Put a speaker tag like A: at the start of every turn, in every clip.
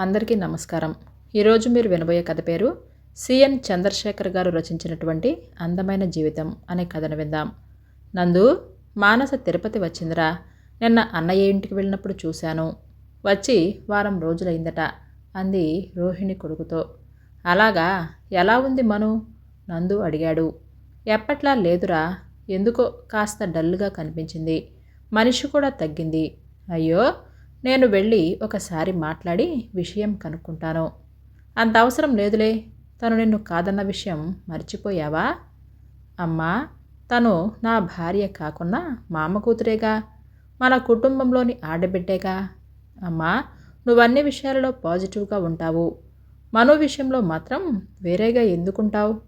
A: అందరికీ నమస్కారం. ఈరోజు మీరు వినబోయే కథ పేరు సిఎన్ చంద్రశేఖర్ గారు రచించినటువంటి అందమైన జీవితం అనే కథను విందాం. నందు మానస తిరుపతి వచ్చిందిరా. నిన్న అన్నయ్య ఇంటికి వెళ్ళినప్పుడు చూశాను. వచ్చి వారం రోజులైందట అంది రోహిణి కొడుకుతో. అలాగా? ఎలా ఉంది మను? నందు అడిగాడు. ఎప్పట్లా లేదురా. ఎందుకో కాస్త డల్గా కనిపించింది. మనిషి కూడా తగ్గింది. అయ్యో! నేను వెళ్ళి ఒకసారి మాట్లాడి విషయం కనుక్కుంటాను. అంత అవసరం లేదులే. తను నిన్ను కాదన్న విషయం మర్చిపోయావా? అమ్మా తను నా భార్య కాకున్నా మామ కూతురేగా? మన కుటుంబంలోని ఆడబిడ్డేగా? అమ్మా నువ్వన్ని విషయాలలో పాజిటివ్గా ఉంటావు. మనో విషయంలో మాత్రం వేరేగా ఎందుకుంటావు?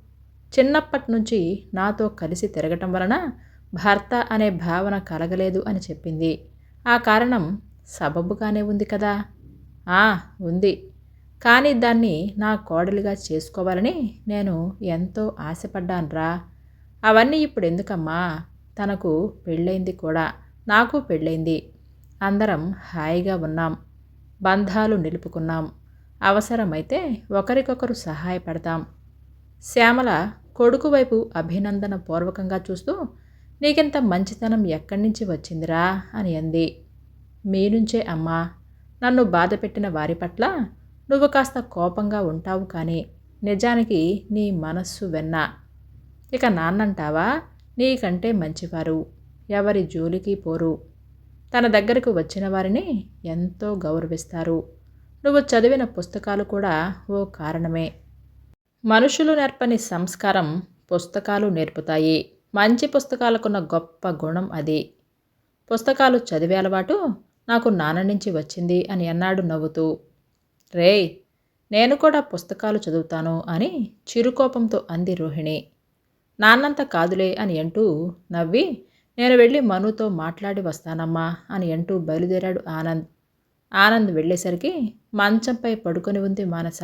A: చిన్నప్పటి నుంచి నాతో కలిసి తిరగటం వలన భర్త అనే భావన కలగలేదు అని చెప్పింది. ఆ కారణం సబబుగానే ఉంది కదా? ఆ ఉంది. కానీ దాన్ని నా కోడలిగా చేసుకోవాలని నేను ఎంతో ఆశపడ్డానురా. అవన్నీ ఇప్పుడు ఎందుకమ్మా? తనకు పెళ్ళైంది కూడా. నాకు పెళ్ళైంది. అందరం హాయిగా ఉన్నాం. బంధాలు నిలుపుకున్నాం. అవసరమైతే ఒకరికొకరు సహాయపడతాం. శ్యామల కొడుకు వైపు అభినందన పూర్వకంగా చూస్తూ నీకింత మంచితనం ఎక్కడి నుంచి వచ్చిందిరా? అని అంది. మీ నుంచే అమ్మా నన్ను బాధ పెట్టిన వారి పట్ల నువ్వు కాస్త కోపంగా ఉంటావు కానీ నిజానికి నీ మనస్సు వెన్న. ఇక నాన్నంటావా? నీకంటే మంచివారు ఎవరి జోలికి పోరు. తన దగ్గరకు వచ్చిన వారిని ఎంతో గౌరవిస్తారు. నువ్వు చదివిన పుస్తకాలు కూడా ఓ కారణమే. మనుషులు నేర్పని సంస్కారం పుస్తకాలు నేర్పుతాయి. మంచి పుస్తకాలకున్న గొప్ప గుణం అది. పుస్తకాలు చదివే అలవాటు నాకు నాన్న నుంచి వచ్చింది అని అన్నాడు నవ్వుతూ. రేయ్ నేను కూడా పుస్తకాలు చదువుతాను అని చిరుకోపంతో అంది రోహిణి. నాన్నంత కాదులే అని అంటూ నవ్వి నేను వెళ్ళి మనుతో మాట్లాడి వస్తానమ్మా అని అంటూ బయలుదేరాడు ఆనంద్. ఆనంద్ వెళ్ళేసరికి మంచంపై పడుకొని ఉంది మానస.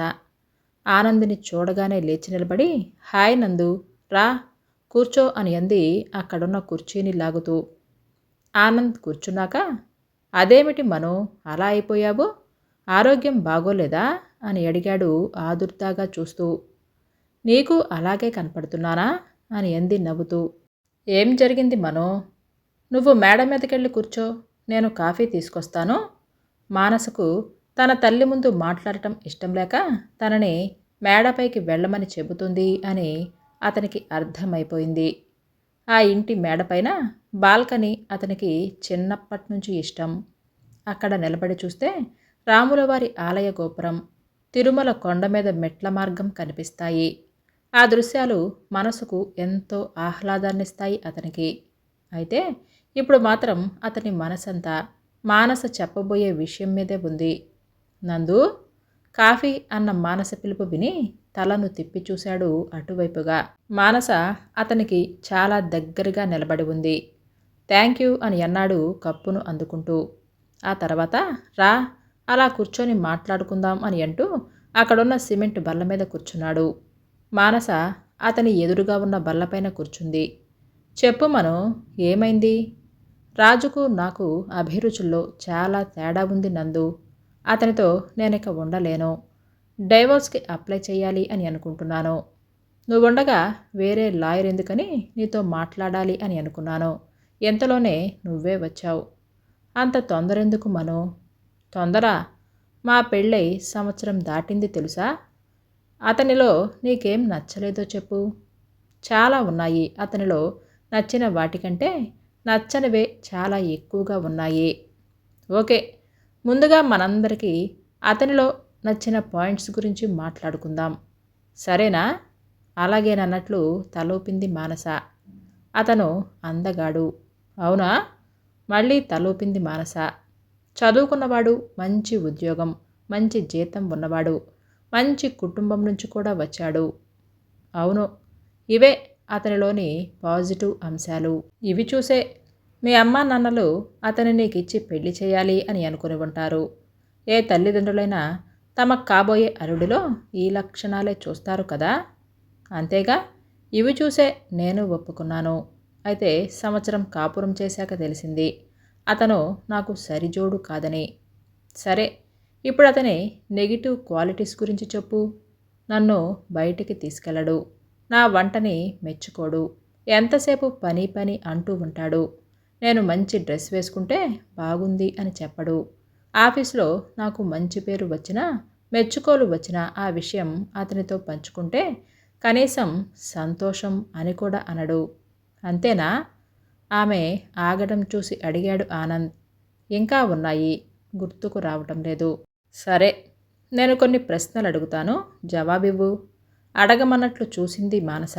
A: ఆనంద్ని చూడగానే లేచి నిలబడి హాయ్ నందు రా కూర్చో అని అంది అక్కడున్న కుర్చీని లాగుతూ. ఆనంద్ కూర్చున్నాక అదేమిటి మనో? అలా అయిపోయావు? ఆరోగ్యం బాగోలేదా? అని అడిగాడు ఆదుర్దాగా చూస్తూ. నీకు అలాగే కనపడుతున్నానా? అని అంది నవ్వుతూ. ఏం జరిగింది మనో? నువ్వు మేడ మీదకెళ్ళి కూర్చో. నేను కాఫీ తీసుకొస్తాను. మానసకు తన తల్లి ముందు మాట్లాడటం ఇష్టం లేక తనని మేడపైకి వెళ్ళమని చెబుతుంది అని అతనికి అర్థమైపోయింది. ఆ ఇంటి మేడపైన బాల్కనీ అతనికి చిన్నప్పటి నుంచి ఇష్టం. అక్కడ నిలబడి చూస్తే రాములవారి ఆలయ గోపురం తిరుమల కొండ మీద మెట్ల మార్గం కనిపిస్తాయి. ఆ దృశ్యాలు మనసుకు ఎంతో ఆహ్లాదాన్నిస్తాయి అతనికి. అయితే ఇప్పుడు మాత్రం అతని మనసంతా మానస చెప్పబోయే విషయం మీదే ఉంది. నందు కాఫీ అన్న మానస పిలుపు విని తలను తిప్పి చూశాడు అటువైపుగా. మానస అతనికి చాలా దగ్గరగా నిలబడి ఉంది. థ్యాంక్ యూ అని అన్నాడు కప్పును అందుకుంటూ. ఆ తర్వాత రా అలా కూర్చొని మాట్లాడుకుందాం అని అంటూ అక్కడున్న సిమెంట్ బల్ల మీద కూర్చున్నాడు. మానస అతని ఎదురుగా ఉన్న బల్లపైన కూర్చుంది. చెప్పు మను ఏమైంది? రాజుకు నాకు అభిరుచుల్లో చాలా తేడా ఉంది నందు. అతనితో నేనిక ఉండలేను. డైవోర్స్కి అప్లై చేయాలి అని అనుకుంటున్నాను. నువ్వు ఉండగా వేరే లాయర్ ఎందుకని నీతో మాట్లాడాలి అని అనుకున్నాను. ఎంతలోనే నువ్వే వచ్చావు. అంత తొందర ఎందుకు తొందర? మా పెళ్ళై సంవత్సరం దాటింది తెలుసా? అతనిలో నీకేం నచ్చలేదో చెప్పు. చాలా ఉన్నాయి అతనిలో నచ్చిన వాటికంటే నచ్చనివే చాలా ఎక్కువగా ఉన్నాయి. ఓకే ముందుగా మనందరికీ అతనిలో నచ్చిన పాయింట్స్ గురించి మాట్లాడుకుందాం. సరేనా? అలాగేనన్నట్లు తలోపింది మానస. అతను అందగాడు. అవునా? మళ్ళీ తలూపింది మానస. చదువుకున్నవాడు మంచి ఉద్యోగం మంచి జీతం ఉన్నవాడు మంచి కుటుంబం నుంచి కూడా వచ్చాడు. అవును ఇవే అతనిలోని పాజిటివ్ అంశాలు. ఇవి చూసే మీ అమ్మ నాన్నలు అతని ఇచ్చి పెళ్ళి చేయాలి అని అనుకుని ఉంటారు. ఏ తల్లిదండ్రులైనా తమ కాబోయే అరుడిలో ఈ లక్షణాలే చూస్తారు కదా? అంతేగా ఇవి చూసే నేను ఒప్పుకున్నాను. అయితే సంవత్సరం కాపురం చేశాక తెలిసింది. అతను నాకు సరిజోడు కాదని. సరే ఇప్పుడు అతని నెగిటివ్ క్వాలిటీస్ గురించి చెప్పు. నన్ను బయటికి తీసుకెళ్ళడు. నా వంటని మెచ్చుకోడు. ఎంతసేపు పని పని అంటూ ఉంటాడు. నేను మంచి డ్రెస్ వేసుకుంటే బాగుంది అని చెప్పడు. ఆఫీస్లో నాకు మంచి పేరు వచ్చినా మెచ్చుకోలు వచ్చిన ఆ విషయం అతనితో పంచుకుంటే కనీసం సంతోషం అని కూడా అనడు. అంతేనా? ఆమె ఆగడం చూసి అడిగాడు ఆనంద్. ఇంకా ఉన్నాయి. గుర్తుకు రావటం లేదు. సరే నేను కొన్ని ప్రశ్నలు అడుగుతాను. జవాబివ్వు. అడగమన్నట్లు చూసింది మానస.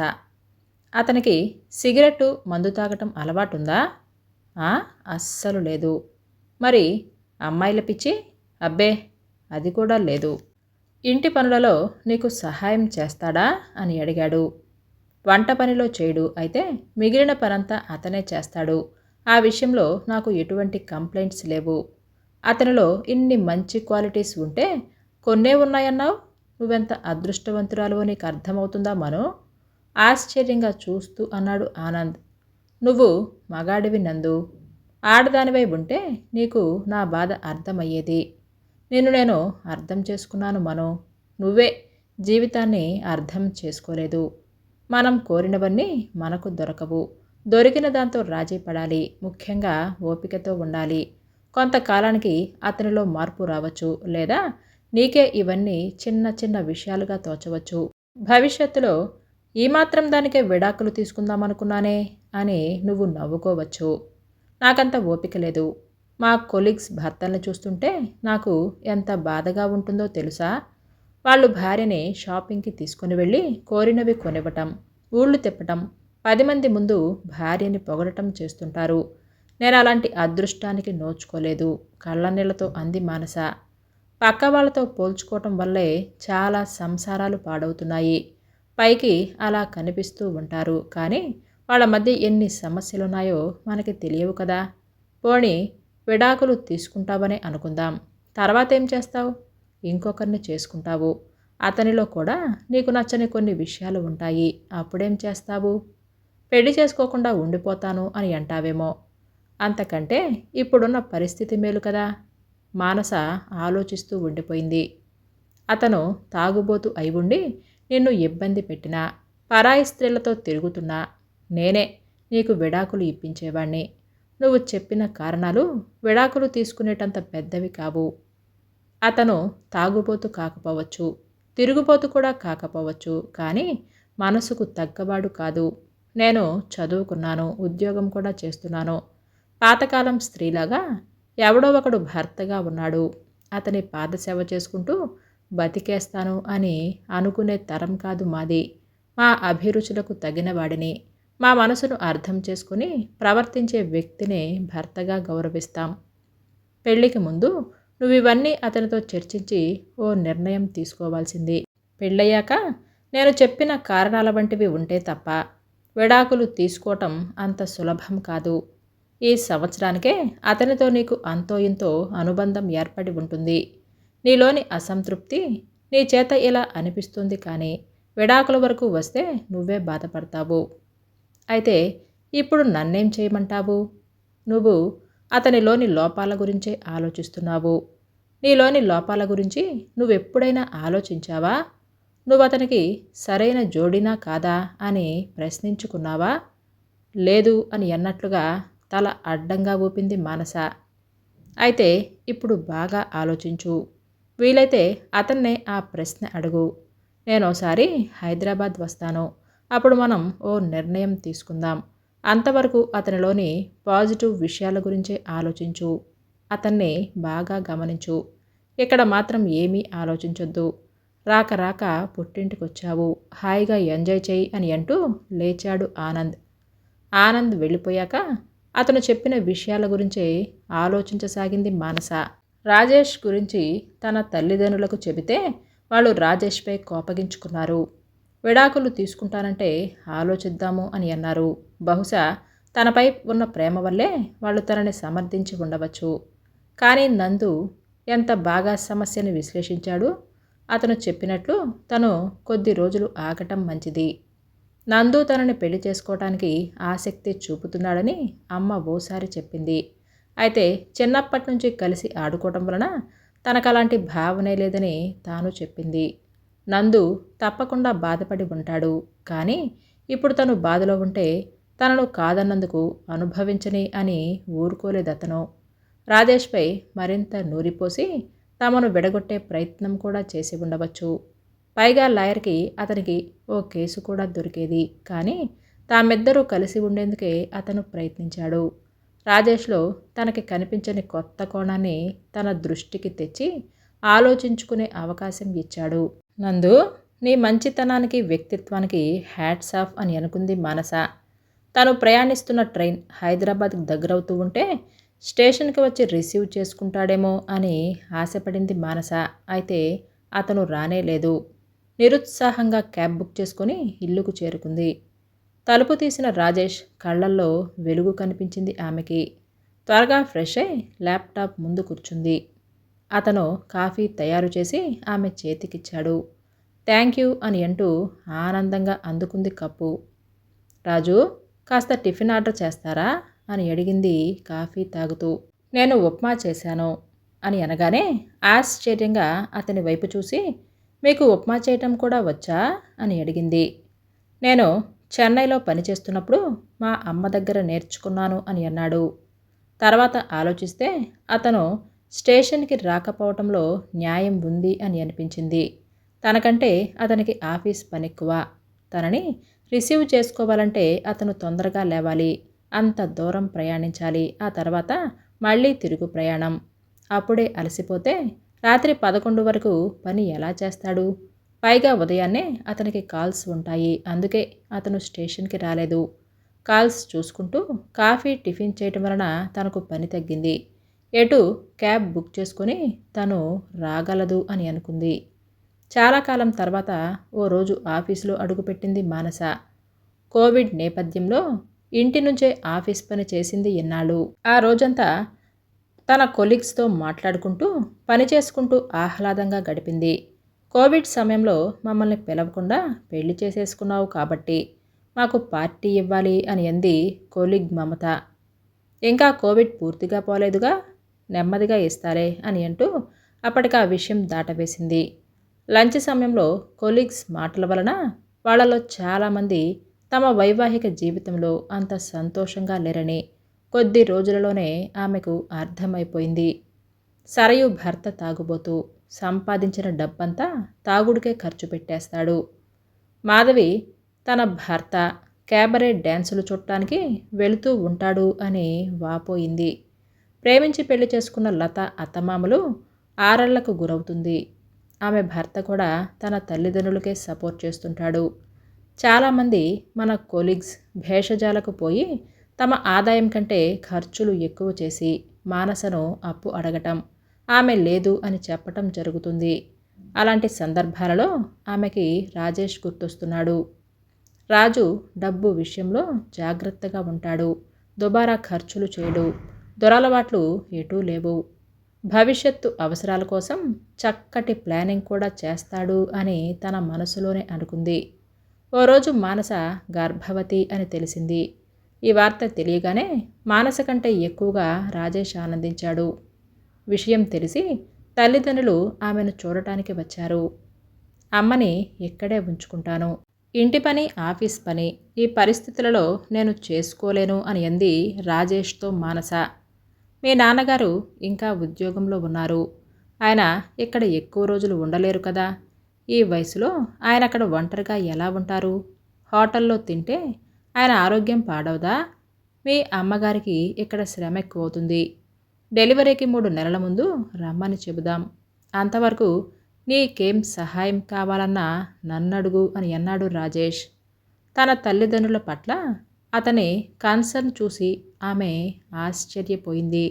A: అతనికి సిగరెట్టు మందు తాగటం అలవాటుందా? అస్సలు లేదు. మరి అమ్మాయిల పిచ్చి? అబ్బే అది కూడా లేదు. ఇంటి పనులలో నీకు సహాయం చేస్తాడా? అని అడిగాడు. వంట పనిలో చేయడు అయితే మిగిలిన పనంతా అతనే చేస్తాడు. ఆ విషయంలో నాకు ఎటువంటి కంప్లైంట్స్ లేవు. అతనిలో ఇన్ని మంచి క్వాలిటీస్ ఉంటే కొన్నే ఉన్నాయన్నావు? నువ్వెంత అదృష్టవంతురాలు నీకు అర్థమవుతుందా మనో? ఆశ్చర్యంగా చూస్తూ అన్నాడు ఆనంద్. నువ్వు మగాడివి నందు. ఆడదానివై ఉంటే నీకు నా బాధ అర్థమయ్యేది. నిన్ను నేను అర్థం చేసుకున్నాను మనో. నువ్వే జీవితాన్ని అర్థం చేసుకోలేదు. మనం కోరినవన్నీ మనకు దొరకవు. దొరికిన దాంతో రాజీ పడాలి. ముఖ్యంగా ఓపికతో ఉండాలి. కొంతకాలానికి అతనిలో మార్పు రావచ్చు లేదా నీకే ఇవన్నీ చిన్న చిన్న విషయాలుగా తోచవచ్చు. భవిష్యత్తులో ఈ మాత్రం దానికే విడాకులు తీసుకుందామనుకున్నానే అని నువ్వు నవ్వుకోవచ్చు. నాకంత ఓపిక లేదు. మా కొలీగ్స్ భర్తల్ని చూస్తుంటే నాకు ఎంత బాధగా ఉంటుందో తెలుసా? వాళ్ళు భార్యని షాపింగ్కి తీసుకుని వెళ్ళి కోరినవి కొనివ్వటం ఊళ్ళు తిప్పటం పది మంది ముందు భార్యని పొగడటం చేస్తుంటారు. నేను అలాంటి అదృష్టానికి నోచుకోలేదు. కళ్ళనీళ్ళతో అంది మానస. పక్క వాళ్ళతో పోల్చుకోవటం వల్లే చాలా సంసారాలు పాడవుతున్నాయి. పైకి అలా కనిపిస్తూ ఉంటారు. కానీ వాళ్ళ మధ్య ఎన్ని సమస్యలున్నాయో మనకి తెలియవు కదా. పోని విడాకులు తీసుకుంటావనే అనుకుందాం. తర్వాత ఏం చేస్తావు? ఇంకొకరిని చేసుకుంటావు. అతనిలో కూడా నీకు నచ్చని కొన్ని విషయాలు ఉంటాయి. అప్పుడేం చేస్తావు? పెళ్ళి చేసుకోకుండా ఉండిపోతాను అని అంటావేమో. అంతకంటే ఇప్పుడున్న పరిస్థితి మేలు కదా. మానస ఆలోచిస్తూ ఉండిపోయింది. అతను తాగుబోతు అయి ఉండి నిన్ను ఇబ్బంది పెట్టినా పరాయి స్త్రీలతో తిరుగుతున్నా నేనే నీకు విడాకులు ఇప్పించేవాణ్ణి. నువ్వు చెప్పిన కారణాలు విడాకులు తీసుకునేటంత పెద్దవి కావు. అతను తాగుబోతు కాకపోవచ్చు తిరుగుబోతు కూడా కాకపోవచ్చు కానీ మనసుకు తగ్గవాడు కాదు. నేను చదువుకున్నాను ఉద్యోగం కూడా చేస్తున్నాను. పాతకాలం స్త్రీలాగా ఎవడో ఒకడు భర్తగా ఉన్నాడు. అతని పాదసేవ చేసుకుంటూ బతికేస్తాను అని అనుకునే తరం కాదు మాది. మా అభిరుచులకు తగిన వాడిని మా మనసును అర్థం చేసుకుని ప్రవర్తించే వ్యక్తిని భర్తగా గౌరవిస్తాం. పెళ్ళికి ముందు నువ్వు ఇవన్నీ అతనితో చర్చించి ఓ నిర్ణయం తీసుకోవాల్సింది. పెళ్ళయ్యాక నేను చెప్పిన కారణాల వంటివి ఉంటే తప్ప విడాకులు తీసుకోవటం అంత సులభం కాదు. ఈ సంవత్సరానికే అతనితో నీకు అంతో ఇంతో అనుబంధం ఏర్పడి ఉంటుంది. నీలోని అసంతృప్తి నీ చేత ఇలా అనిపిస్తుంది కానీ విడాకుల వరకు వస్తే నువ్వే బాధపడతావు. అయితే ఇప్పుడు నన్నేం చేయమంటావు? నువ్వు అతనిలోని లోపాల గురించే ఆలోచిస్తున్నావు. నీలోని లోపాల గురించి నువ్వెప్పుడైనా ఆలోచించావా? నువ్వు అతనికి సరైన జోడినా కాదా అని ప్రశ్నించుకున్నావా? లేదు అని అన్నట్లుగా తల అడ్డంగా ఊపింది మానస. అయితే ఇప్పుడు బాగా ఆలోచించు. వీలైతే అతన్నే ఆ ప్రశ్న అడుగు. నేను ఒకసారి హైదరాబాద్ వస్తాను. అప్పుడు మనం ఓ నిర్ణయం తీసుకుందాం. అంతవరకు అతనిలోని పాజిటివ్ విషయాల గురించే ఆలోచించు. అతన్ని బాగా గమనించు. ఇక్కడ మాత్రం ఏమీ ఆలోచించొద్దు. రాక రాక పుట్టింటికొచ్చావు. హాయిగా ఎంజాయ్ చేయి అని అంటూ లేచాడు ఆనంద్. ఆనంద్ వెళ్ళిపోయాక అతను చెప్పిన విషయాల గురించే ఆలోచించసాగింది మానస. రాజేష్ గురించి తన తల్లిదండ్రులకు చెబితే వాళ్ళు రాజేష్పై కోపగించుకున్నారు. విడాకులు తీసుకుంటానంటే ఆలోచిద్దాము అని అన్నారు. బహుశా తనపై ఉన్న ప్రేమ వల్లే వాళ్ళు తనని సమర్థించి ఉండవచ్చు. కానీ నందు ఎంత బాగా సమస్యని విశ్లేషించాడు అతను చెప్పినట్లు తను కొద్ది రోజులు ఆగటం మంచిది. నందు తనని పెళ్ళి చేసుకోవటానికి ఆసక్తి చూపుతున్నాడని అమ్మ ఓసారి చెప్పింది. అయితే చిన్నప్పటి నుంచి కలిసి ఆడుకోవటం వలన తనకు అలాంటి భావనే లేదని తాను చెప్పింది. నందు తప్పకుండా బాధపడి ఉంటాడు. కానీ ఇప్పుడు తను బాధలో ఉంటే తనను కాదన్నందుకు అనుభవించని అని ఊరుకోలేదతను రాజేష్పై మరింత నూరిపోసి తమను విడగొట్టే ప్రయత్నం కూడా చేసి ఉండవచ్చు. పైగా లాయర్కి అతనికి ఓ కేసు కూడా దొరికేది. కానీ తామిద్దరూ కలిసి ఉండేందుకే అతను ప్రయత్నించాడు. రాజేష్లో తనకి కనిపించని కొత్త కోణాన్ని తన దృష్టికి తెచ్చి ఆలోచించుకునే అవకాశం ఇచ్చాడు. నందు నీ మంచితనానికి వ్యక్తిత్వానికి హ్యాట్స్ ఆఫ్ అని అనుకుంది మానస. తను ప్రయాణిస్తున్న ట్రైన్ హైదరాబాద్కి దగ్గరవుతూ ఉంటే స్టేషన్కి వచ్చి రిసీవ్ చేసుకుంటాడేమో అని ఆశపడింది మానస. అయితే అతను రానే లేదు. నిరుత్సాహంగా క్యాబ్ బుక్ చేసుకుని ఇల్లుకు చేరుకుంది. తలుపు తీసిన రాజేష్ కళ్ళల్లో వెలుగు కనిపించింది ఆమెకి. త్వరగా ఫ్రెష్ అయి ల్యాప్టాప్ ముందు కూర్చుంది. అతను కాఫీ తయారు చేసి ఆమె చేతికిచ్చాడు. థ్యాంక్ యూ అని అంటూ ఆనందంగా అందుకుంది కప్పు. రాజు కాస్త టిఫిన్ ఆర్డర్ చేస్తారా? అని అడిగింది కాఫీ తాగుతూ. నేను ఉప్మా చేశాను అని అనగానే ఆశ్చర్యంగా అతని వైపు చూసి మీకు ఉప్మా చేయటం కూడా వచ్చా? అని అడిగింది. నేను చెన్నైలో పనిచేస్తున్నప్పుడు మా అమ్మ దగ్గర నేర్చుకున్నాను అని అన్నాడు. తర్వాత ఆలోచిస్తే అతను స్టేషన్కి రాకపోవటంలో న్యాయం ఉంది అని అనిపించింది. తనకంటే అతనికి ఆఫీస్ పనెక్కువ తనని రిసీవ్ చేసుకోవాలంటే అతను తొందరగా లేవాలి. అంత దూరం ప్రయాణించాలి. ఆ తర్వాత మళ్ళీ తిరుగు ప్రయాణం. అప్పుడే అలసిపోతే రాత్రి పదకొండు వరకు పని ఎలా చేస్తాడు? పైగా ఉదయాన్నే అతనికి కాల్స్ ఉంటాయి. అందుకే అతను స్టేషన్కి రాలేదు. కాల్స్ చూసుకుంటూ కాఫీ టిఫిన్ చేయటం వలన తనకు పని తగ్గింది. ఎటు క్యాబ్ బుక్ చేసుకొని తను రాగలదు అని అనుకుంది. చాలా కాలం తర్వాత ఓ రోజు ఆఫీసులో అడుగుపెట్టింది మానస. కోవిడ్ నేపథ్యంలో ఇంటి నుంచే ఆఫీస్ పని చేసింది ఎన్నాళ్ళు. ఆ రోజంతా తన కొలీగ్స్తో మాట్లాడుకుంటూ పని చేసుకుంటూ ఆహ్లాదంగా గడిపింది. కోవిడ్ సమయంలో మమ్మల్ని పిలవకుండా పెళ్ళి చేసేసుకున్నావు కాబట్టి మాకు పార్టీ ఇవ్వాలి అని అంది కొలీగ్ మమత. ఇంకా కోవిడ్ పూర్తిగా పోలేదుగా? నెమ్మదిగా ఇస్తారే అని అంటూ అప్పటికి ఆ విషయం దాటవేసింది. లంచ్ సమయంలో కొలీగ్స్ మాటల వలన వాళ్ళలో చాలామంది తమ వైవాహిక జీవితంలో అంత సంతోషంగా లేరని కొద్ది రోజులలోనే ఆమెకు అర్థమైపోయింది. సరయు భర్త తాగుబోతూ సంపాదించిన డబ్బంతా తాగుడికే ఖర్చు పెట్టేస్తాడు. మాధవి తన భర్త క్యాబరే డ్యాన్సులు చుట్టానికి వెళుతూ ఉంటాడు అని వాపోయింది. ప్రేమించి పెళ్ళి చేసుకున్న లత అత్తమామలు ఆరళ్ళకు గురవుతుంది. ఆమె భర్త కూడా తన తల్లిదండ్రులకే సపోర్ట్ చేస్తుంటాడు. చాలామంది మన కొలీగ్స్ భేషజాలకు పోయి తమ ఆదాయం కంటే ఖర్చులు ఎక్కువ చేసి మానసను అప్పు అడగటం ఆమె లేదు అని చెప్పటం జరుగుతుంది. అలాంటి సందర్భాలలో ఆమెకి రాజేష్ గుర్తొస్తున్నాడు. రాజు డబ్బు విషయంలో జాగ్రత్తగా ఉంటాడు. దుబారా ఖర్చులు చేయడు. దొరలవాట్లు ఎటూ లేవు భవిష్యత్తు అవసరాల కోసం చక్కటి ప్లానింగ్ కూడా చేస్తాడు అని తన మనసులోనే అనుకుంది. ఓ రోజు మానస గర్భవతి అని తెలిసింది. ఈ వార్త తెలియగానే మానస కంటే ఎక్కువగా రాజేష్ ఆనందించాడు. విషయం తెలిసి తల్లిదండ్రులు ఆమెను చూడటానికి వచ్చారు. అమ్మని ఇక్కడే ఉంచుకుంటాను. ఇంటి పని ఆఫీస్ పని ఈ పరిస్థితులలో నేను చేసుకోలేను అని అంది రాజేష్తో మానస. మీ నాన్నగారు ఇంకా ఉద్యోగంలో ఉన్నారు. ఆయన ఇక్కడ ఎక్కువ రోజులు ఉండలేరు కదా. ఈ వయసులో ఆయన అక్కడ ఒంటరిగా ఎలా ఉంటారు? హోటల్లో తింటే ఆయన ఆరోగ్యం పాడవదా? మీ అమ్మగారికి ఇక్కడ శ్రమ ఎక్కువ అవుతుంది డెలివరీకి మూడు నెలల ముందు రమ్మని చెబుదాం. అంతవరకు నీకేం సహాయం కావాలన్నా నన్నడుగు అని అన్నాడు రాజేష్. తన తల్లిదండ్రుల పట్ల అతని కన్సర్న్ చూసి ఆమె ఆశ్చర్యపోయింది.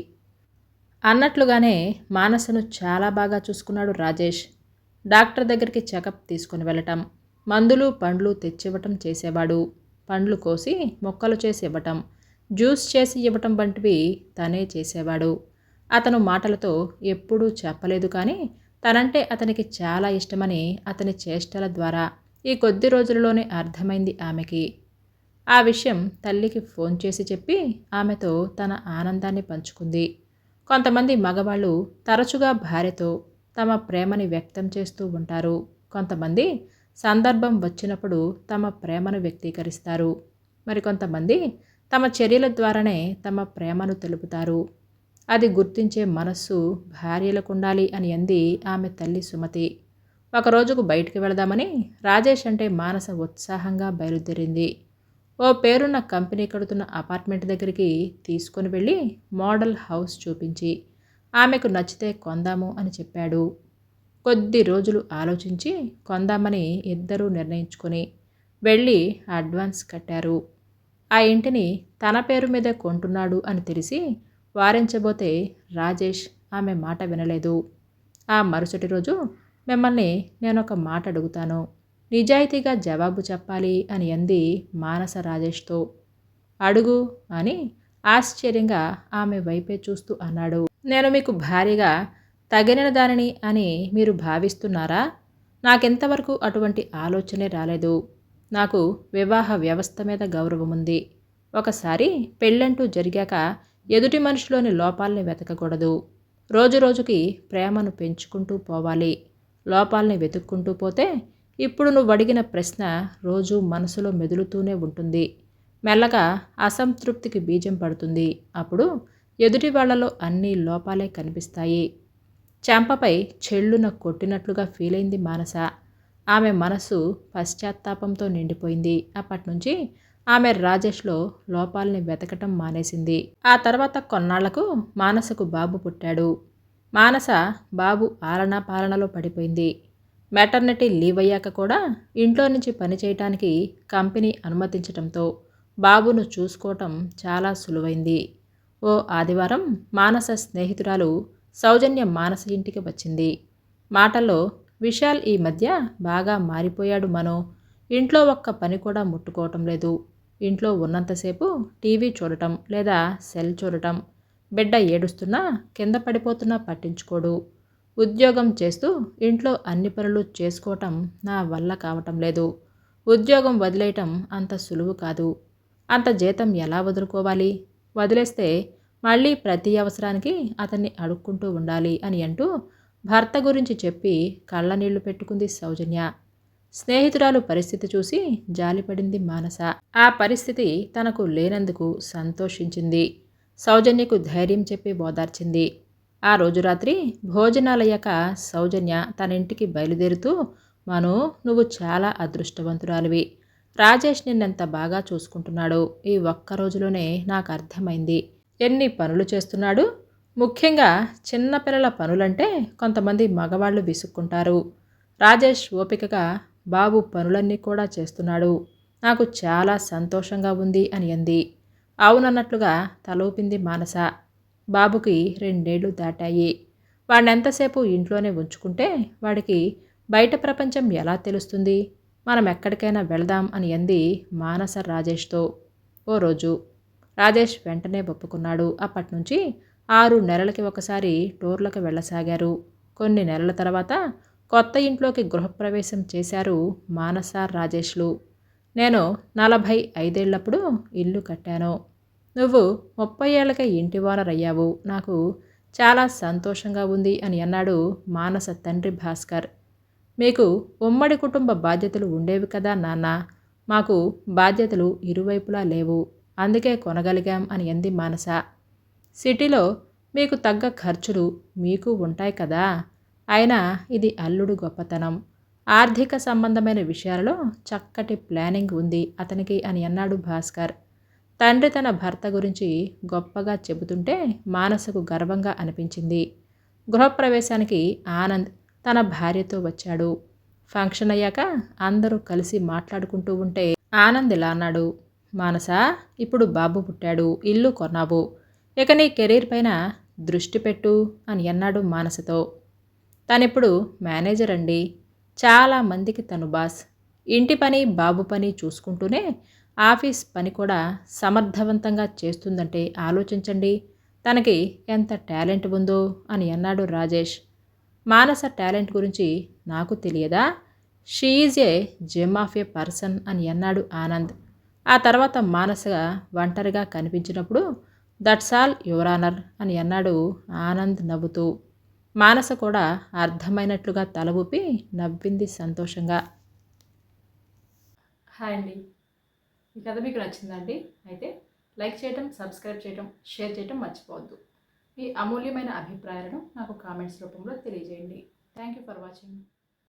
A: అన్నట్లుగానే మానసను చాలా బాగా చూసుకున్నాడు రాజేష్. డాక్టర్ దగ్గరికి చెకప్ తీసుకుని వెళ్ళటం మందులు పండ్లు తెచ్చివ్వటం చేసేవాడు. పండ్లు కోసి మొక్కలు చేసి ఇవ్వటం జ్యూస్ చేసి ఇవ్వటం వంటివి తనే చేసేవాడు. అతను మాటలతో ఎప్పుడూ చెప్పలేదు కానీ తనంటే అతనికి చాలా ఇష్టమని అతని చేష్టల ద్వారా ఈ కొద్ది రోజులలోనే అర్థమైంది ఆమెకి. ఆ విషయం తల్లికి ఫోన్ చేసి చెప్పి ఆమెతో తన ఆనందాన్ని పంచుకుంది. కొంతమంది మగవాళ్ళు తరచుగా భార్యతో తమ ప్రేమని వ్యక్తం చేస్తూ ఉంటారు. కొంతమంది సందర్భం వచ్చినప్పుడు తమ ప్రేమను వ్యక్తీకరిస్తారు. మరికొంతమంది తమ చర్యల ద్వారానే తమ ప్రేమను తెలుపుతారు. అది గుర్తించే మనస్సు భార్యలకు ఉండాలి అని అంది ఆమె తల్లి సుమతి. ఒకరోజుకు బయటికి వెళదామని రాజేష్ అంటే మానస ఉత్సాహంగా బయలుదేరింది. ఓ పేరున్న కంపెనీ కడుతున్న అపార్ట్మెంట్ దగ్గరికి తీసుకొని వెళ్ళి మోడల్ హౌస్ చూపించి ఆమెకు నచ్చితే కొందాము అని చెప్పాడు. కొద్ది రోజులు ఆలోచించి కొందామని ఇద్దరూ నిర్ణయించుకొని వెళ్ళి అడ్వాన్స్ కట్టారు. ఆ ఇంటిని తన పేరు మీదే కొంటున్నాడు అని తెలిసి వారించబోతే రాజేష్ ఆమె మాట వినలేదు. ఆ మరుసటి రోజు మిమ్మల్ని నేను ఒక మాట అడుగుతాను. నిజాయితీగా జవాబు చెప్పాలి అని అంది మానస రాజేష్తో. అడుగు అని ఆశ్చర్యంగా ఆమె వైపే చూస్తూ అన్నాడు. నేను మీకు భారీగా తగిన దానిని అని మీరు భావిస్తున్నారా? నాకెంతవరకు అటువంటి ఆలోచనే రాలేదు. నాకు వివాహ వ్యవస్థ మీద గౌరవం ఉంది. ఒకసారి పెళ్ళంటూ జరిగాక ఎదుటి మనిషిలోని లోపాలని వెతకకూడదు. రోజురోజుకి ప్రేమను పెంచుకుంటూ పోవాలి. లోపాలని వెతుక్కుంటూ పోతే ఇప్పుడు నువ్వు అడిగిన ప్రశ్న రోజు మనసులో మెదులుతూనే ఉంటుంది. మెల్లగా అసంతృప్తికి బీజం పడుతుంది. అప్పుడు ఎదుటి వాళ్ళలో అన్ని లోపాలే కనిపిస్తాయి. చెంపపై చెళ్ళున కొట్టినట్లుగా ఫీల్ అయింది మానస. ఆమె మనసు పశ్చాత్తాపంతో నిండిపోయింది. అప్పటినుంచి ఆమె రాజేష్లో లోపాలని వెతకటం మానేసింది. ఆ తర్వాత కొన్నాళ్ళకు మానసకు బాబు పుట్టాడు. మానస బాబు ఆలనా పాలనలో పడిపోయింది. మెటర్నిటీ లీవ్ అయ్యాక కూడా ఇంట్లో నుంచి పనిచేయటానికి కంపెనీ అనుమతించడంతో బాబును చూసుకోవటం చాలా సులువైంది. ఓ ఆదివారం మానస స్నేహితురాలు సౌజన్య మానస ఇంటికి వచ్చింది. మాటల్లో విశాల్ ఈ మధ్య బాగా మారిపోయాడు మనో. ఇంట్లో ఒక్క పని కూడా ముట్టుకోవటం లేదు. ఇంట్లో ఉన్నంతసేపు టీవీ చూడటం లేదా సెల్ చూడటం. బిడ్డ ఏడుస్తున్నా కింద పడిపోతున్నా పట్టించుకోడు. ఉద్యోగం చేస్తూ ఇంట్లో అన్ని పనులు చేసుకోవటం నా వల్ల కావటం లేదు. ఉద్యోగం వదిలేయటం అంత సులువు కాదు. అంత జీతం ఎలా వదులుకోవాలి? వదిలేస్తే మళ్ళీ ప్రతి అవసరానికి అతన్ని అడుక్కుంటూ ఉండాలి అని అంటూ భర్త గురించి చెప్పి కళ్ళ నీళ్ళు పెట్టుకుంది సౌజన్య. స్నేహితురాలు పరిస్థితి చూసి జాలిపడింది మానస. ఆ పరిస్థితి తనకు లేనందుకు సంతోషించింది. సౌజన్యకు ధైర్యం చెప్పి ఓదార్చింది. ఆ రోజు రాత్రి భోజనాలయ్యాక సౌజన్య తన ఇంటికి బయలుదేరుతూ మను నువ్వు చాలా అదృష్టవంతురాలివి. రాజేష్ నిన్నెంత బాగా చూసుకుంటున్నాడు ఈ ఒక్క రోజులోనే నాకు అర్థమైంది. ఎన్ని పనులు చేస్తున్నాడు? ముఖ్యంగా చిన్నపిల్లల పనులంటే కొంతమంది మగవాళ్ళు విసుక్కుంటారు. రాజేష్ ఓపికగా బాబు పనులన్నీ కూడా చేస్తున్నాడు. నాకు చాలా సంతోషంగా ఉంది అని అంది. అవునన్నట్లుగా తలోపింది మానస. బాబుకి రెండేళ్ళు దాటాయి. వాడినెంతసేపు ఇంట్లోనే ఉంచుకుంటే వాడికి బయట ప్రపంచం ఎలా తెలుస్తుంది? మనం ఎక్కడికైనా వెళదాం అని అంది మానస రాజేష్తో. ఓ రోజు రాజేష్ వెంటనే ఒప్పుకున్నాడు. అప్పటి నుంచి ఆరు నెలలకి ఒకసారి టూర్లకు వెళ్ళసాగారు. కొన్ని నెలల తర్వాత కొత్త ఇంట్లోకి గృహప్రవేశం చేశారు మానస రాజేష్లు. నేను నలభై ఐదేళ్ళప్పుడు ఇల్లు కట్టాను. నువ్వు ముప్పై ఏళ్ళకే ఇంటి ఓనర్ నాకు చాలా సంతోషంగా ఉంది అని అన్నాడు మానస తండ్రి భాస్కర్. మీకు ఉమ్మడి కుటుంబ బాధ్యతలు ఉండేవి కదా నాన్న. మాకు బాధ్యతలు ఇరువైపులా లేవు. అందుకే కొనగలిగాం అని అంది మానస. సిటీలో మీకు తగ్గ ఖర్చులు మీకు ఉంటాయి కదా. అయినా ఇది అల్లుడు గొప్పతనం. ఆర్థిక సంబంధమైన విషయాలలో చక్కటి ప్లానింగ్ ఉంది అతనికి అని అన్నాడు భాస్కర్. తండ్రి తన భర్త గురించి గొప్పగా చెబుతుంటే మానసకు గర్వంగా అనిపించింది. గృహప్రవేశానికి ఆనంద్ తన భార్యతో వచ్చాడు. ఫంక్షన్ అయ్యాక అందరూ కలిసి మాట్లాడుకుంటూ ఉంటే ఆనంద్ ఇలా అన్నాడు. మానస ఇప్పుడు బాబు పుట్టాడు. ఇల్లు కొన్నావు. ఇక నీ కెరీర్ పైన దృష్టి పెట్టు అని అన్నాడు మానసతో. తనిప్పుడు మేనేజర్ అండి. చాలా మందికి తను బాస్. ఇంటి పని బాబు పని చూసుకుంటూనే ఆఫీస్ పని కూడా సమర్థవంతంగా చేస్తుందంటే ఆలోచించండి. తనకి ఎంత టాలెంట్ ఉందో అని అన్నాడు రాజేష్. మానస టాలెంట్ గురించి నాకు తెలియదా? She is a gem of a person అని అన్నాడు ఆనంద్. ఆ తర్వాత మానస ఒంటరిగా కనిపించినప్పుడు దట్స్ ఆల్ యువరానర్ అని అన్నాడు ఆనంద్ నవ్వుతూ. మానస కూడా అర్థమైనట్లుగా తల ఊపి నవ్వింది సంతోషంగా. హాయ్ అండి. ఈ కథ మీకు నచ్చిందండి అయితే లైక్ చేయటం సబ్స్క్రైబ్ చేయటం షేర్ చేయటం మర్చిపోవద్దు. మీ అమూల్యమైన అభిప్రాయాలను నాకు కామెంట్స్ రూపంలో తెలియజేయండి. Thank you for watching